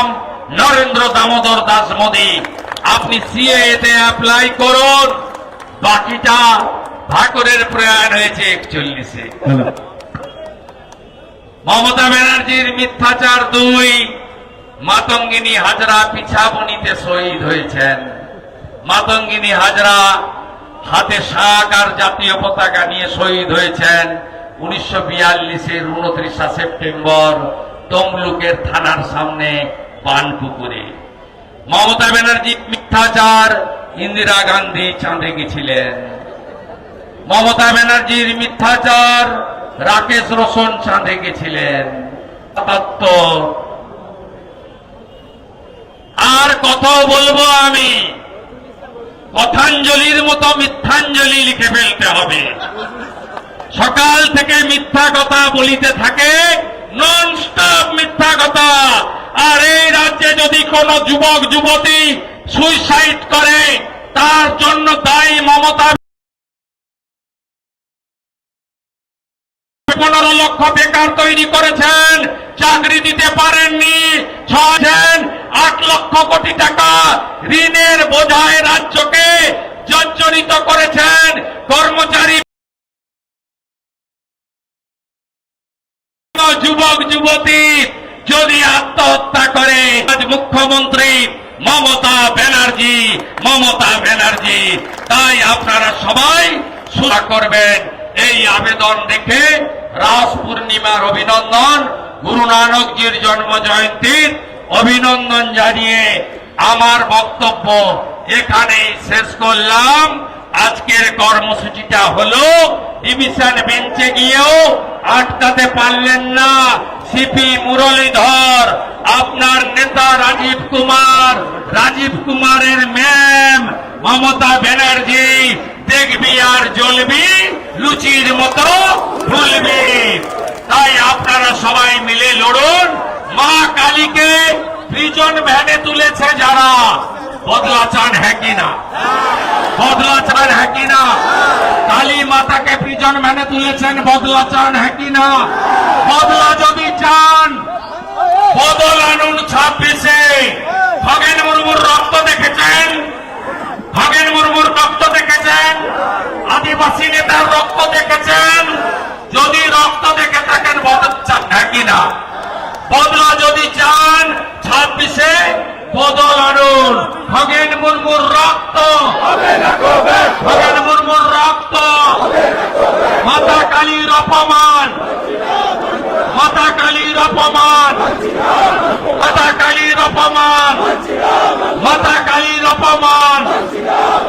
নাম নরেন্দ্র দামোদর দাস মোদী। আপনি সিএতে অ্যাপ্লাই করুন। বাকিটা ভাকরের প্রয়াণ হয়েছে একচল্লিশে। মমতা ব্যানার্জির মিথ্যাচার দুই। মাতঙ্গিনী হাজরা পিছাবনিতে শহীদ হয়েছেন। মাতঙ্গিনী হাজরা হাতে শাক আর জাতীয় পতাকা নিয়ে শহীদ হয়েছেন। উনিশশো বিয়াল্লিশের উনত্রিশা সেপ্টেম্বর তমলুকের থানার সামনে পানপুকুরে মমতা ব্যানার্জি মিথ্যাচার, ইন্দিরা গান্ধী চাঁদে গেছিলেন। মমতা ব্যানার্জির মিথ্যাচার, রাকেশ রোশন চাঁদে গেছিলেন। আর কত বলব আমি, কথাঞ্জলির মতো মিথ্যাঞ্জলি লিখে ফেলতে হবে। সকাল থেকে মিথ্যা কথা বলিতে থাকে নন স্টপ মিথ্যা কথা। আর এই রাজ্যে যদি কোন যুবক, যুবতী সুইসাইড করে, তার জন্য দায়ী মমতা পনেরো লক্ষ বেকার তৈরি করেছেন, চাকরি দিতে পারেননি ছছেন আট লক্ষ কোটি টাকা ঋণের বোঝায় রাজ্যকে জর্জরিত করেছেন কর্মচারী যুবক, যুবতী। যদি আত্মহত্যা করে, আজ মুখ্যমন্ত্রী মমতা ব্যানার্জি মমতা ব্যানার্জি, তাই আপনারা সবাই সুরা করবেন। এই আবেদন রেখে রাস পূর্ণিমার অভিনন্দন, গুরু নানকজির জন্ম জয়ন্তীর অভিনন্দন জানিয়ে আমার বক্তব্য এখানেই শেষ করলাম। আজকের কর্মসূচিটা হলো, ডিভিশন বেঞ্চে গিয়েও আটকাতে পারলেন না। সিপি মুরলীধর, আপনার নেতা রাজীব কুমার, রাজীব কুমারের ম্যাম মমতা ব্যানার্জি, দেখবি আর জ্বলবি, লুচির মতো ফুলবি তাই আপনারা সবাই মিলে লড়ুন। মা কালীকে প্রিজন ভ্যানে তুলেছে যারা। বদলা চান হ্যাঁ কিনা বদলা চান হ্যাঁ কালী মাতাকে প্রিজন ভ্যানে তুলেছেন। বদলা চান হ্যাঁ বদলা যদি চান। বদল আনুন ছাব্বিশে। খগেন মুর্মুর রক্ত দেখেছেন। খগেন মুর্মুর রক্ত দেখেছেন। আদিবাসী নেতার রক্ত দেখেছেন। যদি রক্ত দেখে থাকেন, বদল হ্যাঁ কিনা বদলা যদি চান, ছাব্বিশে বদল আনুন। খগেন মুর্মুর রক্ত। খগেন মুর্মুর রক্ত। মাতা কালীর অপমান। অপমান। মাতাকালীর অপমান। মাতাকালীর অপমান।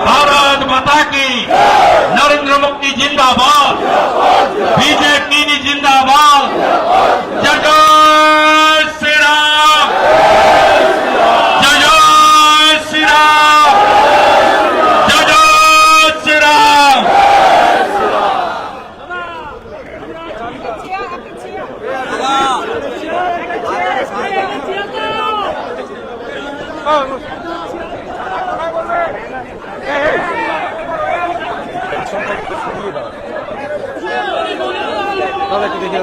ভারত মাতা কি? নরেন্দ্র মোদী জিন্দাবাদ। দাদা একটু দেখে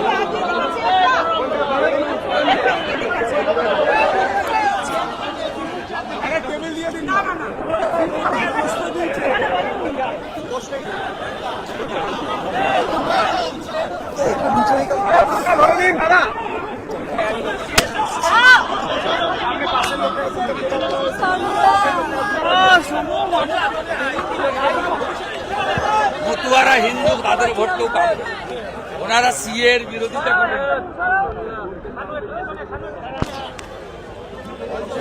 দাদা মতুয়ারা হিন্দু, তাদের ভোট কেউ পাবে। ওনারা সিএ এর বিরোধিতা করেন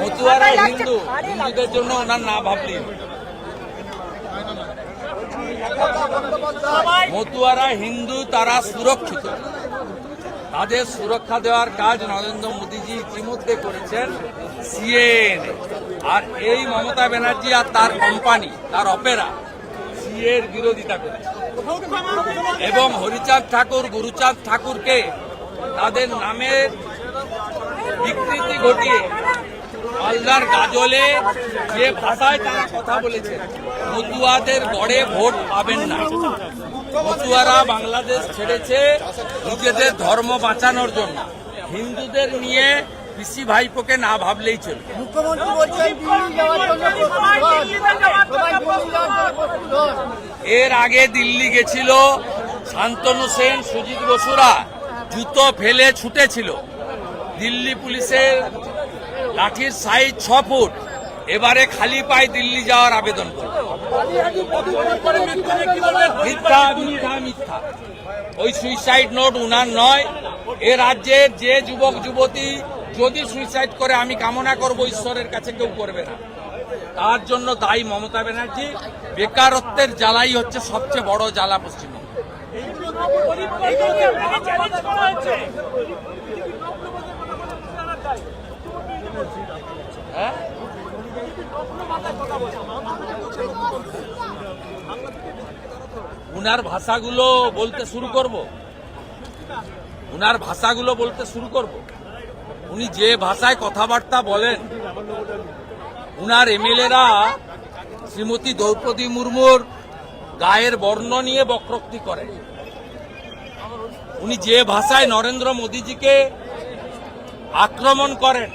মতুয়ারা হিন্দু, হিন্দুদের জন্য ওনার না ভাবলেন মতুয়ারা হিন্দু, তারা সুরক্ষিত। তাদের সুরক্ষা দেওয়ার কাজ নরেন্দ্র মোদীজি ইতিমধ্যে করেছেন সিএন আর এই মমতা ব্যানার্জি আর তার কোম্পানি, তার অপেরা, সিএর বিরোধিতা করেছে। এবং হরিচাঁদ ঠাকুর, গুরুচাঁদ ঠাকুরকে তাদের নামের বিকৃতি ঘটিয়ে মালদার গাজলে যে ভাষায় তারা কথা বলেছেন, মতুয়াদের গড়ে ভোট পাবেন না। মতুয়ারা বাংলাদেশ ছেড়েছে নিজেদের ধর্ম বাঁচানোর জন্য। হিন্দুদের নিয়ে পিসি ভাইপোকে না ভাবলেই হন। এর আগে দিল্লি গেছিল শান্তনু সেন সুজিত বসুরা জুতো ফেলে ছুটেছিল। দিল্লি পুলিশের লাঠির সাইজ ছ ফুট। এবারে খালি পায়ে দিল্লি যাওয়ার আবেদন করবে ওই সুইসাইড নোট উনার নয়। এ রাজ্যের যে যুবক, যুবতী যদি সুইসাইড করে, আমি কামনা করব ঈশ্বরের কাছে কেউ করবে না। তার জন্য দায়ী মমতা ব্যানার্জি। বেকারত্বের জ্বালাই হচ্ছে সবচেয়ে বড় জ্বালা পশ্চিমবঙ্গে। হ্যাঁ? উনার ভাষাগুলো বলতে শুরু করব। উনার ভাষাগুলো বলতে শুরু করব। উনি যে ভাষায় কথাবার্তা বলেন, উনার এমএলএরা শ্রীমতী দ্রৌপদী মুর্মুর গায়ের বর্ণ নিয়ে বক্রোক্তি করেন। উনি যে ভাষায় নরেন্দ্র মোদীজিকে আক্রমণ করেন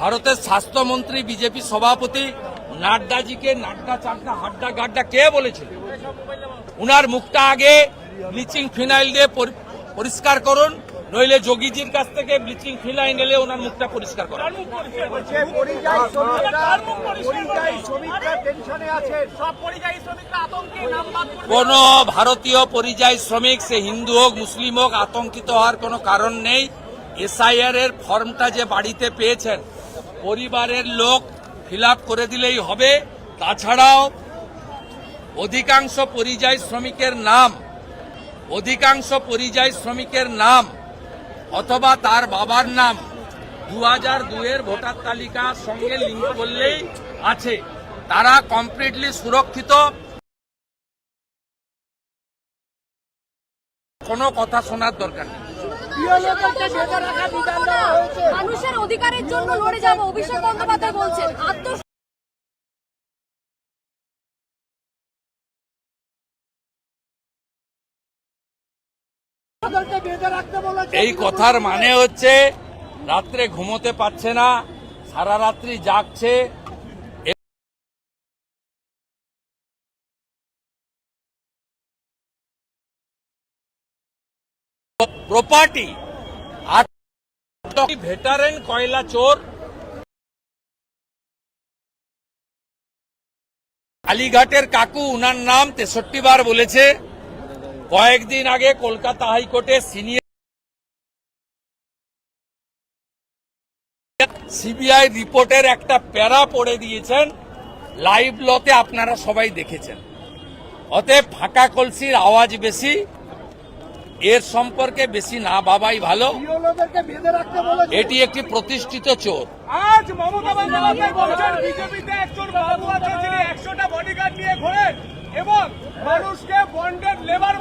ভারতের স্বাস্থ্যমন্ত্রী, বিজেপি সভাপতি নাড্ডাজিকে নাড্ডা চাড্ডা হাড্ডা গাড্ডা কে বলেছিল? উনার মুখটা আগে ব্লিচিং ফিনাইল দিয়ে পরিষ্কার করুন, নইলে যোগীজির কাছ থেকে ব্লিচিং ফিনাইল এলে ওনার মুখটা পরিষ্কার করুন কোন ভারতীয় পরিযায়ী শ্রমিক, সে হিন্দু হোক, মুসলিম হোক, আতঙ্কিত হওয়ার কোনো কারণ নেই। এসআইআর এর ফর্মটা যে বাড়িতে পেয়েছেন পরিবারের লোক ফিল করে দিলেই হবে। তাছাড়াও অধিকাংশ পরিযায়ী শ্রমিকের নাম, অধিকাংশ পরিযায়ী শ্রমিকের নাম অথবা তার বাবার নাম দু হাজার দুয়ের ভোটার তালিকার সঙ্গে লিঙ্ক করলেই আছে। তারা কমপ্লিটলি সুরক্ষিত। কোনো কথা শোনার দরকার নেই। মানুষের অধিকারের জন্য লড়ে যাব, অভিষেক বন্দ্যোপাধ্যায় বলছেন। এই কথার মানে হচ্ছে, রাত্রে ঘুমোতে পারছে না, সারা রাত্রি জাগছে প্রপার্টি ভেটারেন কয়লা চোর। কালীঘাটের কাকু উনার নাম তেষট্টি বার বলেছে। কয়েকদিন আগে কলকাতা হাইকোর্টে সিনিয়র সিবিআই রিপোর্টের একটা প্যারা পড়ে দিয়েছেন। লাইভ লতে আপনারা সবাই দেখেছেন। অতএব ফাঁকা কলসির আওয়াজ বেশি। এর সম্পর্কে বেশি না বাবাই ভালো। এটি একটি প্রতিষ্ঠিত চোর। আজ মমতা বন্দ্যোপাধ্যায় বলছেন বিজেপিতে একজন বাবু আছে যিনি একশোটা বডিগার্ড নিয়ে ঘোরেন এবং মানুষকে বন্ডেড লেবার